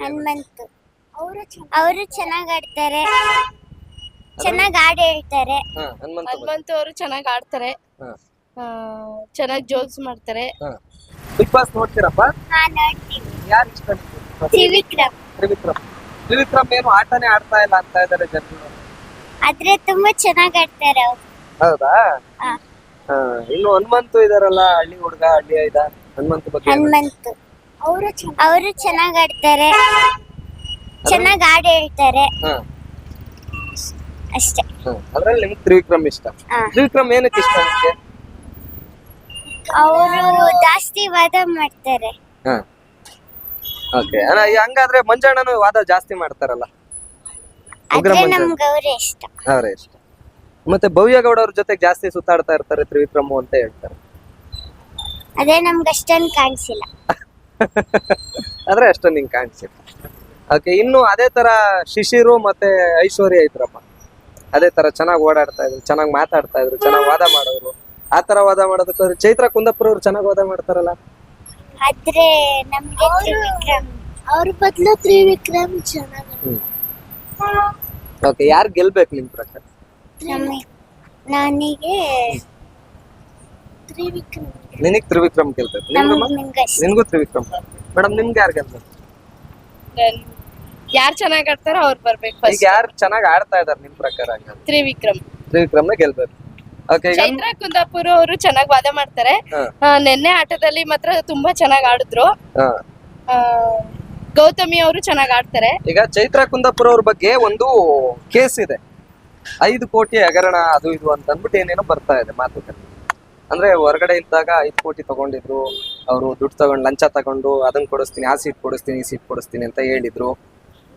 ಹನುಮಂತ ಅವರು ಚೆನ್ನಾಗ್ ಆಡ್ತಾರೆ. ಚೆನ್ನಾಗ್ ಹಾಡ್ ಹೇಳ್ತಾರೆ. ಹಾ ಹನುಮಂತ ಬಗ್ಗೆ. ಹನುಮಂತು ಅವರು ಚೆನ್ನಾಗಿ ಆಡ್ತಾರೆ. ಹಾ. ಚೆನ್ನಾಗಿ ಜೋಕ್ಸ್ ಮಾಡ್ತಾರೆ. ಹಾ. ಬಿಗ್ ಬಾಸ್ ನೋಡ್ತೀರಪ್ಪ? ಹಾ ನೋಡ್ತೀವಿ ಯಾರು ಇಷ್ಟ ನಿಮ್ಗೆ? ತ್ರಿವಿಕ್ರಮ್. ತ್ರಿವಿಕ್ರಮ್. ತ್ರಿವಿಕ್ರಮ್ ಏನು ಆಟನೇ ಆಡ್ತಾ ಇಲ್ಲ ಅಂತ ಇದಾರೆ ಜನರು. ಆದ್ರೆ ತುಂಬಾ ಚೆನ್ನಾಗ್ ಆಡ್ತಾರೆ ಅವ್ರು. ಹೌದಾ? ಹಾ. ಹಾ ಇನ್ನು ಹನುಮಂತು ಇದಾರಲ್ಲ ಹಳ್ಳಿ ಹುಡುಗ ಹಳ್ಳಿ ಇದ. ಹನುಮಂತ ಬಗ್ಗೆ? ಹನುಮಂತು. ಅವರು ಚೆನ್ನಾಗ್ ಆಡ್ತಾರೆ. ಚೆನ್ನಾಗ್ ಹಾಡು ಹೇಳ್ತಾರೆ. ಹಾ. ಅಷ್ಟೇ. ಹಾ ಅದ್ರಲ್ಲಿ ನಿಮ್ಗೆ ತ್ರಿವಿಕ್ರಮ್ ಇಷ್ಟ? ಹಾ. ತ್ರಿವಿಕ್ರಮ್ ಏನಕ್ಕೆ ಇಷ್ಟ ನಿಮ್ಗೆ? ಅವರು ಜಾಸ್ತಿ ವಾದ ಮಾಡ್ತಾರೆ. ಹಾ. ಓಕೆ ಹಂಗಾದ್ರೆ ಮಂಜಣ್ಣನು ವಾದ ಜಾಸ್ತಿ ಮಾಡ್ತಾರಲ್ಲ? ಉಗ್ರ ಆದ್ರೆ ಮಂಜಣ್ಣ. ನಮ್ಗೆ ಅವರೇ ಇಷ್ಟ. ಅವರೇ ಇಷ್ಟ. ಮತ್ತೆ ಭವ್ಯಗೌಡ ಅವ್ರ ಜೊತೆ ಜಾಸ್ತಿ ಸುತ್ತಾಡ್ತಾ ಇರ್ತಾರೆ ತ್ರಿವಿಕ್ರಮ್ ಅಂತ ಹೇಳ್ತಾರೆ. ಅದೇ ನಮ್ಗೆ ಅಷ್ಟೊಂದು ಕಾಣಿಸಿಲ್ಲ. ಆದ್ರೆ ಅಷ್ಟೊಂದು ಹಿಂಗೆ ಕಾಣಿಸಿಲ್ಲ. ಓಕೆ ಇನ್ನು ಅದೇ ತರ ಶಿಶಿರು ಮತ್ತೆ ಐಶ್ವರ್ಯ ಇದ್ರಪ್ಪ. ಅದೇ ತರ ಚೆನ್ನಾಗಿ ಓಡಾಡ್ತಾ ಇದ್ರು ಚೆನ್ನಾಗಿ ಮಾತಾಡ್ತಾ ಇದ್ರು ಚೆನ್ನಾಗಿ ವಾದ ಮಾಡೋರು. ಆ ತರ ವಾದ ಮಾಡೋದಕ್ಕೆ ಚೈತ್ರ ಕುಂದಾಪುರ ಅವ್ರು ಚೆನ್ನಾಗಿ ವಾದ ಮಾಡ್ತಾರಲ್ಲ. ಆದ್ರೆ ನಮ್ಗೆ ತ್ರಿವಿಕ್ರಮ್ ಅವ್ರ ಬದಲು ತ್ರಿವಿಕ್ರಮ್ ಚೆನ್ನಾಗಿ ಓಕೆ ಯಾರು ಗೆಲ್ಬೇಕು ನಿಮ್ ಪ್ರಕಾರ? ನಮಗೆ ನನಗೆ ತ್ರಿವಿಕ್ರಮ್. ನಿನಗ್ ತ್ರಿವಿಕ್ರಮ್ ನಿಮ್ಗಮ್ಮ ನಿನ್ಗೂ ತ್ರಿವಿಕ್ರಮ್. ಮೇಡಮ್ ನಿಮ್ಗೆ ಯಾರು ಗೆಲ್ಬೇಕು ಯಾರು ಚೆನ್ನಾಗಿ ಆಡ್ತಾರೋ ಅವ್ರು ಬರ್ಬೇಕು ಈಗ ಫಸ್ಟ್ ಯಾರು ಚೆನ್ನಾಗಿ ಆಡ್ತಾ ಇದಾರೆ ನಿಮ್ ಪ್ರಕಾರ ತ್ರಿವಿಕ್ರಮ್ ತ್ರಿವಿಕ್ರಮ್. ತ್ರಿವಿಕ್ರಮ್ನ ಗೆಲ್ಬೇಕು. ಓಕೆ ಈಗ ಚೈತ್ರ ಕುಂದಾಪುರ ಅವರು ಚೆನ್ನಾಗಿ ವಾದ ಮಾಡ್ತಾರೆ. ಹಾ. ಆ, ನೆನ್ನೆ ಆಟದಲ್ಲಿ ಮಾತ್ರ ತುಂಬಾ ಚೆನ್ನಾಗಿ ಆಡಿದ್ರು. ಹಾ. ಆ, ಗೌತಮಿ ಅವರು ಚೆನ್ನಾಗಿ ಆಡ್ತಾರೆ. ಈಗ ಚೈತ್ರ ಕುಂದಾಪುರ ಅವ್ರ ಬಗ್ಗೆ ಒಂದು ಕೇಸ್ ಇದೆ. ಐದು ಕೋಟಿ ಹಗರಣ ಅದು ಇದು ಅಂತ ಅಂದ್ಬಿಟ್ಟು ಏನೇನೋ ಬರ್ತಾ ಇದೆ ಮಾತುಕತೆ. ಅಂದ್ರೆ ಹೊರಗಡೆ ಇದ್ದಾಗ ಐದು ಕೋಟಿ ತಗೊಂಡಿದ್ರು. ಅವರು ದುಡ್ಡು ತಗೊಂಡು ಲಂಚ ತಗೊಂಡು ಅದನ್ನ ಕೊಡಿಸ್ತೀನಿ ಆ ಸೀಟ್ ಕೊಡಿಸ್ತೀನಿ ಈ ಸೀಟ್ ಕೊಡಿಸ್ತೀನಿ ಅಂತ ಹೇಳಿದ್ರು.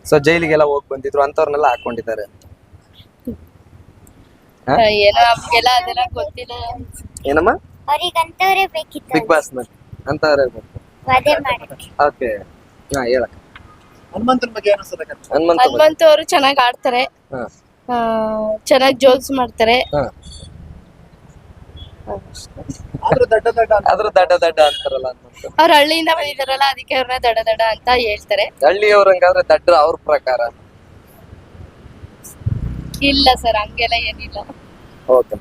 ಸೊ ಜೈಲಿಗೆಲ್ಲ ಹೋಗಿ ಬಂದಿದ್ರು ಅಂತವ್ರನ್ನೆಲ್ಲ ಹಾಕೊಂಡಿದ್ದಾರೆ. ಹಾ? ಆ, ಏನೋ ನಮ್ಗೆಲ್ಲ ಅದೆಲ್ಲ ಗೊತ್ತಿಲ್ಲ. ಏನಮ್ಮ? ಅವ್ರಿಗಂತವ್ರೆ ಬೇಕಿತ್ತು. ಬಿಗ್ ಬಾಸ್ನಲ್ಲಿ ಅಂತವ್ರೆ ವಧೆ ಮಾಡಕ್ಕೆ. ಓಕೆ ಹಾ ಹನುಮಂತನ ಬಗ್ಗೆ ಹನುಮಂತ ಅವರು ಚೆನ್ನಾಗಿ ಆಡ್ತಾರೆ. ಹಾ. ಚೆನ್ನಾಗಿ ಜೋಕ್ಸ್ ಮಾಡ್ತಾರೆ. ಹಾ. ಆದ್ರೂ ದಡ್ಡ ದಡ್ಡ ಅಂತ. ದಡ್ಡ ದಡ್ಡ ಅಂತಾರಲ್ಲ ಅಂತ ಅವ್ರ ಹಳ್ಳಿಯಿಂದ ಬಂದಿದಾರಲ್ಲ ಅದಕ್ಕೆ ಅವ್ರನ್ನ ದಡ ದಡ ಅಂತ ಹೇಳ್ತಾರೆ. ಹಳ್ಳಿಯವ್ರಂಗಾದ್ರೆ ದಡ್ಡ ಅವ್ರ ಪ್ರಕಾರ. ಇಲ್ಲ ಸರ್ ಹಂಗೆಲ್ಲ ಏನಿಲ್ಲ. ಓಕೆ.